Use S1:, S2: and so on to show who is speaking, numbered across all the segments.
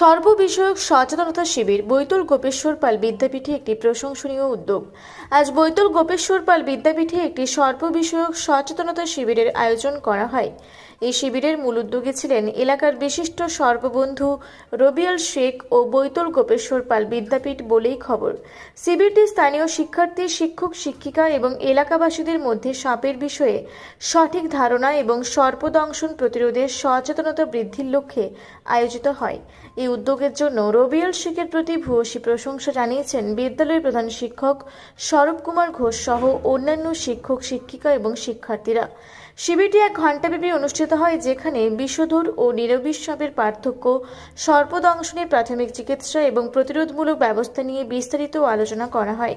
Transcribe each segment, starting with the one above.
S1: সর্ববিষয়ক সচেতনতা শিবির বৈতুল গোপেশ্বর পাল বিদ্যাপীঠে একটি প্রশংসনীয় উদ্যোগ। আজ বৈতুল গোপেশ্বর পাল বিদ্যাপীঠে একটি সর্ববিষয়ক সচেতনতা শিবিরের আয়োজন করা হয়। এই শিবিরের মূল উদ্যোগী ছিলেন এলাকার বিশিষ্ট সর্ববন্ধু রবিয়াল শেখ ও বৈতল গোপেশ্বর পাল বিদ্যাপীঠ বলেই খবর। শিবিরটি স্থানীয় শিক্ষার্থী, শিক্ষক, শিক্ষিকা এবং এলাকাবাসীদের মধ্যে সাপের বিষয়ে সঠিক ধারণা এবং সর্পদংশন প্রতিরোধে সচেতনতা বৃদ্ধির লক্ষ্যে আয়োজিত হয়। এই উদ্যোগের জন্য রবিয়াল শেখের প্রতি ভূয়সী প্রশংসা জানিয়েছেন বিদ্যালয়ের প্রধান শিক্ষক স্বরূপ কুমার ঘোষ সহ অন্যান্য শিক্ষক, শিক্ষিকা এবং শিক্ষার্থীরা। শিবিরটি এক ঘণ্টাব্যাপী অনুষ্ঠিত হয়, যেখানে বিষধর ও নিরবিষ সাপের পার্থক্য, সর্পদংশনের প্রাথমিক চিকিৎসা এবং প্রতিরোধমূলক ব্যবস্থা নিয়ে বিস্তারিত আলোচনা করা হয়।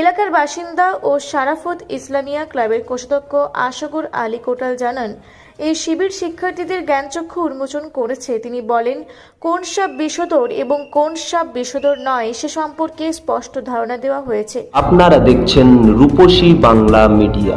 S1: এলাকার বাসিন্দা ও সারাফত ইসলামিয়া ক্লাবের কোষাধ্যক্ষ আশাগুর আলী কোটাল জানান, এই শিবির শিক্ষার্থীদের জ্ঞানচক্ষু উন্মোচন করেছে। তিনি বলেন, কোন সাপ বিষধর এবং কোন সাপ বিষধর নয়, সে সম্পর্কে স্পষ্ট ধারণা দেওয়া হয়েছে।
S2: আপনারা দেখছেন রূপসী Bangla media.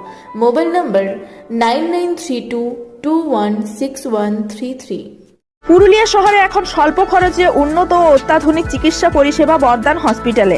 S1: Mobile number nine nine three two two one six one three three.
S3: Purulia শহরে এখন স্বল্প খরচে উন্নত ও অত্যাধুনিক চিকিৎসা পরিষেবা বর্দান হসপিটালে।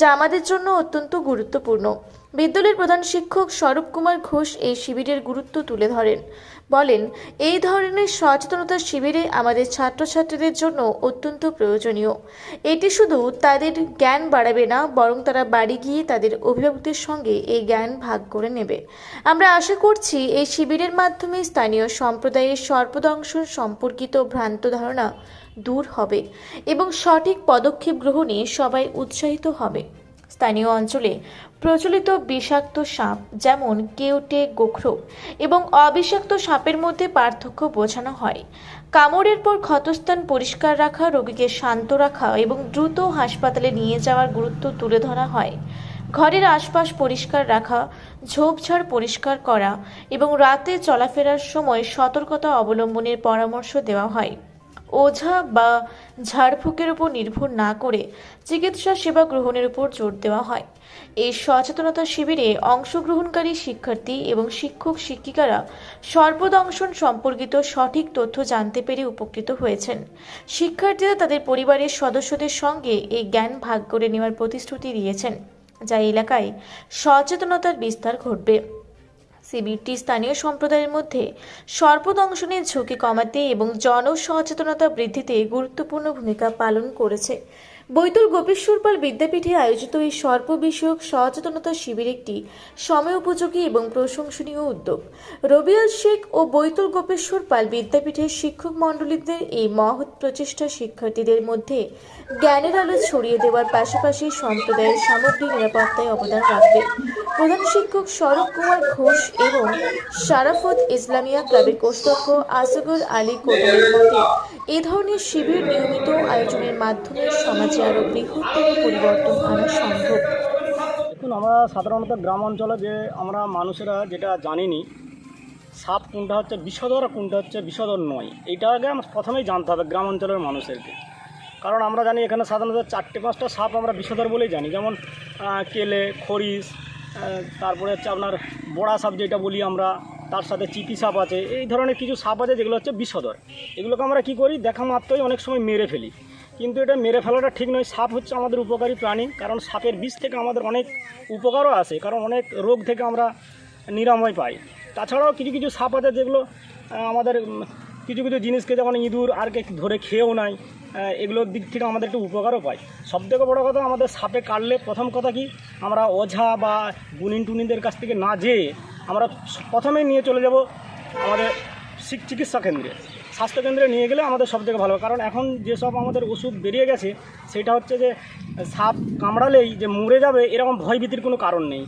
S1: যা আমাদের জন্য অত্যন্ত গুরুত্বপূর্ণ। বিদ্যালয়ের প্রধান শিক্ষক স্বরূপ কুমার ঘোষ এই শিবিরের গুরুত্ব তুলে ধরেন। বলেন, এই ধরনের সচেতনতা শিবিরে আমাদের ছাত্রছাত্রীদের জন্য অত্যন্ত প্রয়োজনীয়। এটি শুধু তাদের জ্ঞান বাড়াবে না, বরং তারা বাড়ি গিয়ে তাদের অভিভাবকদের সঙ্গে এই জ্ঞান ভাগ করে নেবে। আমরা আশা করছি, এই শিবিরের মাধ্যমে স্থানীয় সম্প্রদায়ের সর্পদংশন সম্পর্কিত ভ্রান্ত ধারণা দূর হবে এবং সঠিক পদক্ষেপ গ্রহণে সবাই উৎসাহিত হবে। স্থানীয় অঞ্চলে প্রচলিত বিষাক্ত সাপ যেমন কেউটে, গোখরো এবং অবিষাক্ত সাপের মধ্যে পার্থক্য বোঝানো হয়। কামড়ের পর ক্ষতস্থান পরিষ্কার রাখা, রোগীকে শান্ত রাখা এবং দ্রুত হাসপাতালে নিয়ে যাওয়ার গুরুত্ব তুলে ধরা হয়। ঘরের আশপাশ পরিষ্কার রাখা, ঝোপঝাড় পরিষ্কার করা এবং রাতে চলাফেরার সময় সতর্কতা অবলম্বনের পরামর্শ দেওয়া হয়। ওঝা বা ঝাড়ফুঁকের উপর নির্ভর না করে চিকিৎসা সেবা গ্রহণের উপর জোর দেওয়া হয়। এই সচেতনতা শিবিরে অংশগ্রহণকারী শিক্ষার্থী এবং শিক্ষক শিক্ষিকারা সর্বদংশন সম্পর্কিত সঠিক তথ্য জানতে পেরে উপকৃত হয়েছেন। শিক্ষার্থীরা তাদের পরিবারের সদস্যদের সঙ্গে এই জ্ঞান ভাগ করে নেওয়ার প্রতিশ্রুতি দিয়েছেন, যা এলাকায় সচেতনতার বিস্তার ঘটবে। শিবিরটি স্থানীয় সম্প্রদায়ের মধ্যে সর্পদংশনের ঝুঁকি কমাতে এবং জনসচেতনতা বৃদ্ধিতে গুরুত্বপূর্ণ ভূমিকা পালন করেছে। বৈতুল গোপেশ্বর পাল বিদ্যাপীঠে আয়োজিত এই সর্প বিষয়ক সচেতনতা শিবির একটি সময় উপযোগী এবং প্রশংসনীয় উদ্যোগ। রবিয়াল শেখ ও বৈতুল গোপেশ্বর পাল বিদ্যাপীঠের শিক্ষক মণ্ডলীদের এই মহৎ প্রচেষ্টা শিক্ষার্থীদের মধ্যে জ্ঞানের আলো ছড়িয়ে দেওয়ার পাশাপাশি সম্প্রদায়ের সামগ্রিক নিরাপত্তায় অবদান রাখবে। প্রধান শিক্ষক স্বরূপ কুমার ঘোষ এবং শারাফত ইসলামিয়া ক্লাবের কোষাধ্যক্ষ আসগর আলী কোটালের মতে এ ধরনের শিবির নিয়মিত আয়োজনের মাধ্যমে সমাজে আরও বৃহত্তর পরিবর্তন আনা সম্ভব।
S4: দেখুন, আমরা সাধারণত গ্রাম অঞ্চলে যে আমরা মানুষেরা যেটা জানিনি, সাপ কোনটা হচ্ছে বিষধর আর কোনটা হচ্ছে বিষধর নয়। এইটা আগে আমরা প্রথমেই জানতে হবে গ্রাম অঞ্চলের মানুষদেরকে। কারণ আমরা জানি এখানে সাধারণত চারটে পাঁচটা সাপ আমরা বিষধর বলেই জানি। যেমন কেলে, খরিস তারপরে হচ্ছে আপনার বড়া সাপ যেটা বলি আমরা, তার সাথে চিতি সাপ আছে, এই ধরনের কিছু সাপ আছে যেগুলো হচ্ছে বিষধর। এগুলোকে আমরা কি করি? দেখা মাত্রই অনেক সময় মেরে ফেলি। কিন্তু এটা মেরে ফেলাটা ঠিক নয়। সাপ হচ্ছে আমাদের উপকারী প্রাণী, কারণ সাপের বিষ থেকে আমাদের অনেক উপকারও আসে কারণ অনেক রোগ থেকে আমরা নিরাময় পাই। তাছাড়াও কিছু কিছু সাপ আছে যেগুলো আমাদের কিছু কিছু জিনিসকে যেমন ইঁদুর, আর কে ধরে খেয়েও নাই এগুলোর দিক থেকে আমাদের একটু উপকারও পাই। সব থেকে বড়ো কথা আমাদের সাপে কাটলে প্রথম কথা কি, আমরা ওঝা বা গুনিন টুনিদের কাছ থেকে না যেয়ে আমরা প্রথমেই নিয়ে চলে যাব আমাদের চিকিৎসা কেন্দ্রে। স্বাস্থ্যকেন্দ্রে নিয়ে গেলে আমাদের সব থেকে ভালো। কারণ এখন যেসব আমাদের ওষুধ বেরিয়ে গেছে, সেটা হচ্ছে যে, সাপ কামড়ালেই যে মরে যাবে, এরকম ভয়ভীতির কোনো কারণ নেই।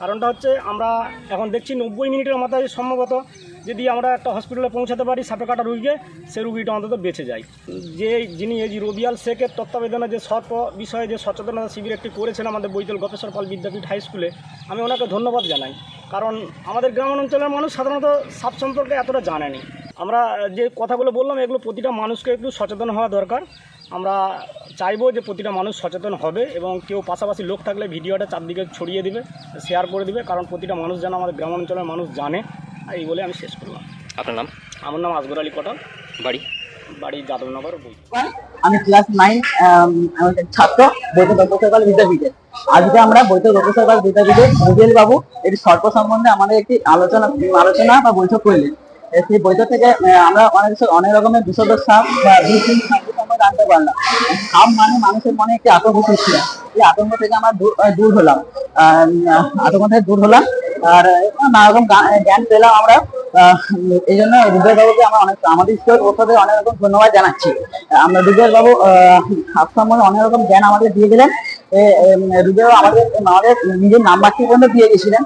S4: কারণটা হচ্ছে, আমরা এখন দেখছি নব্বই মিনিটের মাথায় সম্ভবত যদি আমরা একটা হসপিটালে পৌঁছাতে পারি সাপে কাটা রুগীকে, সে রুগীটা অন্তত বেঁচে যায়। যে যিনি এই যে রবিয়াল শেখের তত্ত্বাবধানে যে সর্প বিষয়ে যে সচেতনতা শিবির একটি করেছেন আমাদের বৈতল গবেষর পাল বিদ্যাপীঠ হাই স্কুলে, আমি ওনাকে ধন্যবাদ জানাই। কারণ আমাদের গ্রাম অঞ্চলের মানুষ সাধারণত সাপ সম্পর্কে এতটা জানেনি আমরা যে কথাগুলো বললাম এগুলো প্রতিটা মানুষকে একটু সচেতন হওয়া দরকার। আমরা চাইব যে প্রতিটা মানুষ সচেতন হবে এবং কেউ পাশাপাশি লোক থাকলে ভিডিওটা চারদিকে ছড়িয়ে দিবে শেয়ার করে দিবে কারণ প্রতিটা মানুষ যেন আমাদের গ্রামাঞ্চলের মানুষ জানে। এই বলে আমি শেষ করলাম।
S5: আপনার নাম?
S4: আমার নাম আসগর আলী কটক
S5: বাড়ি?
S4: বাড়ি যাদবনগর বই।
S6: আমি ক্লাস নাইন ছাত্র বৈদ্য লোকসরকার বিদ্যাপীঠে। আজকে আমরা বৈদ্য লোকসরকার বিদ্যাপীঠে বাবু এটি সর্প সম্বন্ধে আমাদের একটি আলোচনা আলোচনা বা বৈঠক করলেন। সেই বৈঠক থেকে আমরা অনেক অনেক রকমের বিশদ সাপ বা জানতে পারলাম। সাপ মানে মানুষের মনে একটি আতঙ্ক সৃষ্টি এই আতঙ্ক থেকে আমরা দূর- হলাম। আতঙ্ক থেকে দূর হলাম। আর নানা রকম জ্ঞান পেলাম আমরা। এই জন্য রুবেল বাবুকে আমরা অনেক, আমাদের স্কুলের পক্ষ থেকে অনেক রকম ধন্যবাদ জানাচ্ছি। আমরা রুবেল বাবু সাপ সম্বন্ধে অনেক রকম জ্ঞান আমাদের দিয়ে গেলেন। রুবেল আমাদের আমাদের নিজের নাম্বারটি পর্যন্ত দিয়ে গেছিলেন।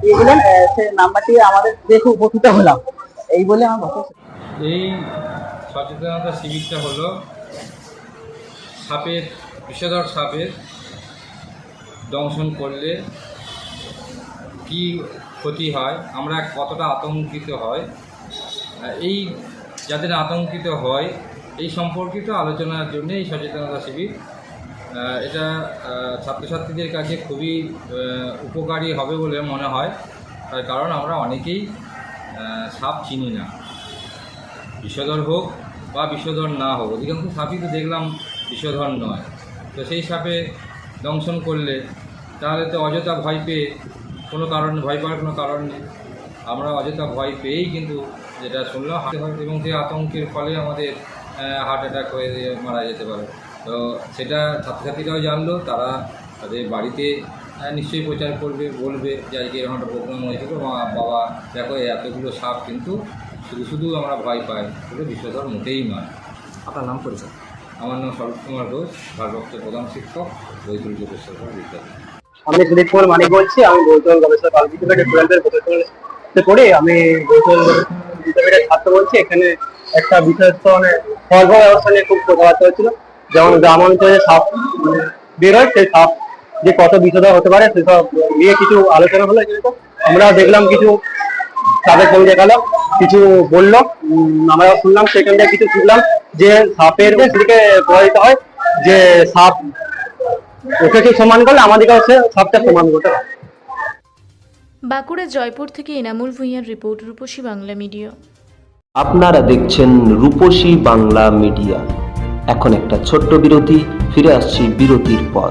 S6: দিয়ে গেলেন। সেই নাম্বারটি আমাদের দেখে উপকৃত হলাম। এই বলে আমার
S7: এই সচেতনতা শিবিরটা হলো সাপের, বিষধর সাপের দংশন করলে কি ক্ষতি হয়, আমরা কতটা আতঙ্কিত হয়, এই যাদের আতঙ্কিত হয়, এই সম্পর্কিত আলোচনার জন্য এই সচেতনতা শিবির এটা ছাত্রছাত্রীদের কাছে খুবই উপকারী হবে বলে মনে হয়। তার কারণ আমরা অনেকেই সাপ চিনি না। বিষধর হোক বা বিষধর না হোক, অধিকাংশ সাপই তো দেখলাম বিষধর নয়। তো সেই সাপে দংশন করলে তাহলে তো অযথা ভয় পেয়ে কোনো কারণ, ভয় পাওয়ার কোনো কারণ নেই। আমরা অযথা ভয় পেয়েই কিন্তু যেটা শুনলাম হাতে এবং সেই আতঙ্কের ফলে আমাদের হার্ট অ্যাটাক হয়ে মারা যেতে পারে। তো সেটা ছাত্রছাত্রীরাও জানলো, তারা তাদের বাড়িতে নিশ্চয়ই প্রচার করবে বলবে যে আজকে এরকম একটা প্রোগ্রাম হয়েছিল মা বাবা দেখো এই এতগুলো সাপ কিন্তু শুধু শুধু আমরা ভয় পাই বলে বিষধর মোটেই নয়।
S5: আপনার নাম পরিচয়?
S7: আমার নাম স্বরূপ কুমার ঘোষ ভারপ্রাপ্ত প্রধান শিক্ষক বৈতুল যোগেশ্বর বিদ্যালয়।
S8: আমি সুদীপ কুমার মানিক বলছি আমি বৈতল গবেষণা টুয়েলভের প্রফেসর পড়ি আমি বৈতল বিদ্যাপীঠের ছাত্র বলছি এখানে একটা বিশেষ মানে সর্ব ব্যবস্থা নিয়ে খুব কথাবার্তা হচ্ছিল যেমন গ্রাম অঞ্চলে সাপ মানে বেরোয় সেই সাপ যে কত বিষধর হতে পারে সেসব নিয়ে কিছু আলোচনা হলো এখানে আমরা দেখলাম কিছু তাদের ছবি দেখালাম কিছু বলল। আমরা শুনলাম সেখান থেকে কিছু শুনলাম যে সাপের দিকে প্রভাবিত হয় যে সাপ ওকে কি সমান করলে আমাদেরকে হচ্ছে সাপটা সমান করতে হবে
S1: বাঁকুড়া জয়পুর থেকে এনামুল ভূঁইয়ার রিপোর্ট রূপসী বাংলা মিডিয়া।
S2: আপনারা দেখছেন রূপসী বাংলা মিডিয়া। এখন একটা ছোট্ট বিরতি ফিরে আসছি বিরতির পর।